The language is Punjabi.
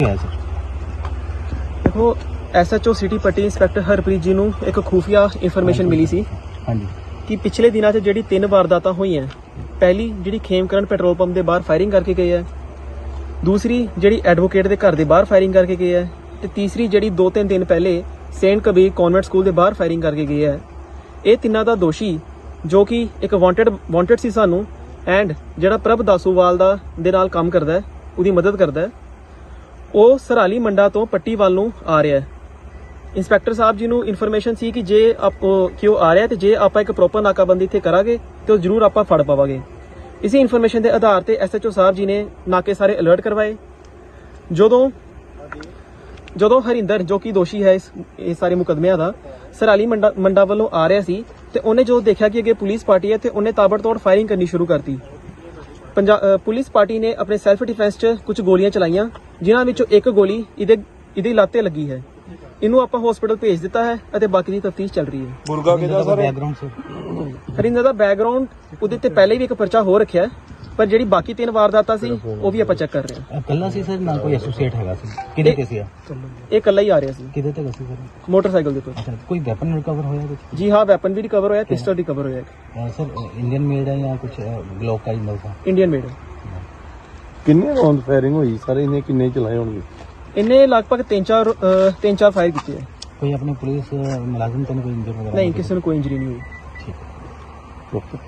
ਹੋਇਆ ਸਰ ਦੇਖੋ SHO city Patti inspector Harpreet ji ਨੂੰ ਇੱਕ ਖੂਫੀਆ ਇਨਫੋਰਮੇਸ਼ਨ ਮਿਲੀ ਸੀ ਹਾਂਜੀ। ਕਿ ਪਿਛਲੇ ਦਿਨਾਂ 'ਚ ਜਿਹੜੀ ਤਿੰਨ ਵਾਰਦਾਤਾਂ ਹੋਈਆਂ ਪਹਿਲੀ ਜਿਹੜੀ ਖੇਮਕਰਨ ਪੈਟਰੋਲ ਪੰਪ ਦੇ ਬਾਹਰ ਫਾਇਰਿੰਗ ਕਰਕੇ ਗਏ ਹੈ ਦੂਸਰੀ ਜਿਹੜੀ ਐਡਵੋਕੇਟ ਦੇ ਘਰ ਦੇ ਬਾਹਰ ਫਾਇਰਿੰਗ ਕਰਕੇ ਗਏ ਹੈ ਤੇ ਤੀਸਰੀ ਜਿਹੜੀ 2-3 ਦਿਨ ਪਹਿਲੇ ਸੇਂਟ ਕਬੀਰ ਕਨਵੈਂਟ ਸਕੂਲ ਦੇ ਬਾਹਰ ਫਾਇਰਿੰਗ ਕਰਕੇ ਗਏ ਹੈ ਇਹ ਤਿੰਨਾਂ ਦਾ ਦੋਸ਼ੀ ਜੋ ਕਿ ਇੱਕ ਵਾਂਟਡ ਵਾਂਟਡ ਸੀ ਸਾਨੂੰ ਐਂਡ ਜਿਹੜਾ ਪ੍ਰਭ ਦਾਸੂਵਾਲ ਦਾ ਦੇ ਨਾਲ ਕੰਮ ਕਰਦਾ ਹੈ ਉਹਦੀ ਮਦਦ ਕਰਦਾ ਹੈ। ਉਹ ਸਰਾਲੀ ਮੰਡਾ ਤੋਂ ਪੱਟੀ ਵੱਲ ਨੂੰ ਆ ਰਿਹਾ ਹੈ। ਇੰਸਪੈਕਟਰ ਸਾਹਿਬ ਜੀ ਨੂੰ ਇਨਫੋਰਮੇਸ਼ਨ ਸੀ ਕਿ ਜੇ ਆਪ ਉਹ- ਕਿ ਆ ਰਿਹਾ ਤੇ ਜੇ ਆਪਾਂ ਇੱਕ ਪ੍ਰੋਪਰ ਨਾਕਾਬੰਦੀ ਇੱਥੇ ਕਰਾਂਗੇ, ਤੇ ਉਹ ਜ਼ਰੂਰ ਆਪਾਂ ਫੜ ਪਾਵਾਂਗੇ। ਇਸੇ ਇਨਫੋਰਮੇਸ਼ਨ ਦੇ ਆਧਾਰ ਤੇ ਐਸਐਚਓ ਸਾਹਿਬ ਜੀ ਨੇ ਨਾਕੇ ਸਾਰੇ ਅਲਰਟ ਕਰਵਾਏ। ਜਦੋਂ ਜਦੋਂ ਹਰਿੰਦਰ, ਜੋ ਕਿ ਦੋਸ਼ੀ ਹੈ ਇਸ ਇਹ ਸਾਰੇ ਮੁਕਦਮਿਆਂ ਦਾ, ਸਰਾਲੀ ਮੰਡਾ ਮੰਡਾ ਵੱਲੋਂ ਆ ਰਿਹਾ ਸੀ, ਤੇ ਉਹਨੇ ਜਦੋਂ ਦੇਖਿਆ ਕਿ ਅੱਗੇ ਪੁਲਿਸ ਪਾਰਟੀ ਹੈ ਤੇ ਉਹਨੇ ਤਾਬੜਤੋੜ ਫਾਇਰਿੰਗ ਕਰਨੀ ਸ਼ੁਰੂ ਕਰਤੀ। ਪੁਲਿਸ ਪਾਰਟੀ ਨੇ ਆਪਣੇ ਸੈਲਫ ਡਿਫੈਂਸ 'ਚ ਕੁਝ ਗੋਲੀਆਂ ਚਲਾਈਆਂ ਜਿਨ੍ਹਾਂ ਵਿੱਚੋਂ ਇੱਕ ਗੋਲੀ ਇਹਦੇ ਇਹਦੀ ਲੱਤ ਲੱਗੀ ਹੈ। ਇਹਨੂੰ ਆਪਾਂ ਹਸਪੀਟਲ ਭੇਜ ਦਿੱਤਾ ਹੈ ਅਤੇ ਬਾਕੀ ਦੀ ਤਫਤੀਸ਼ ਚੱਲ ਰਹੀ ਹੈ। ਮੁਰਗਾ ਕਿਹਦਾ ਸਰ? ਬੈਕਗ੍ਰਾਉਂਡ ਸਰ ਹਰਿੰਦਰ ਦਾ ਬੈਕਗ੍ਰਾਉਂਡ ਉਹਦੇ ਤੇ ਪਹਿਲੇ ਵੀ ਇੱਕ ਪਰਚਾ ਹੋ ਰੱਖਿਆ ਹੈ, ਪਰ ਜਿਹੜੀ ਬਾਕੀ ਤਿੰਨ ਵਾਰਦਾਤਾਂ ਸੀ ਉਹ ਵੀ ਆਪਾਂ ਚੈੱਕ ਕਰ ਰਹੇ ਹਾਂ। ਕੱਲਾ ਸੀ ਸਰ? ਨਾ ਕੋਈ ਐਸੋਸੀਏਟ ਹੈਗਾ ਸੀ? ਕਿਹਦੇ ਤੇ ਸੀ ਆ? ਇਹ ਇਕੱਲਾ ਹੀ ਆ ਰਿਹਾ ਸੀ। ਕਿਹਦੇ ਤੇ ਸੀ ਸਰ? ਮੋਟਰਸਾਈਕਲ ਦੇ ਉੱਤੇ। ਅੱਛਾ ਕੋਈ ਵੈਪਨ ਰਿਕਵਰ ਹੋਇਆ ਕੁਝ ਜੀ ਹਾਂ ਵੈਪਨ ਵੀ ਰਿਕਵਰ ਹੋਇਆ ਪਿਸਟਲ ਰਿਕਵਰ ਹੋਇਆ ਸਰ ਇੰਡੀਅਨ ਮੇਡ ਹੈ ਜਾਂ ਕੁਝ ਗਲੋਕ ਦਾ ਇੰਦਾ ਦਾ ਇੰਡੀਅਨ ਮੇਡ ਕਿੰਨੇ ਰੌਂਡ ਫਾਇਰਿੰਗ ਹੋਈ? ਸਰ ਇਹਨੇ ਕਿੰਨੇ ਚਲਾਏ ਹੋਣਗੇ? ਇਹਨੇ ਲਗਭਗ 3-4 3-4 ਫਾਇਰ ਕੀਤੇ ਹੈ ਕੋਈ ਆਪਣੇ ਪੁਲਿਸ ਮੁਲਾਜ਼ਮ ਤਾਂ ਕੋਈ ਇੰਜਰ ਵਗੈਰਾ ਨਹੀਂ ਕਿਸੇ ਨੂੰ ਕੋਈ ਇੰਜਰੀ ਨਹੀਂ ਹੋਈ। ਠੀਕ। ਹੈ ਓਕੇ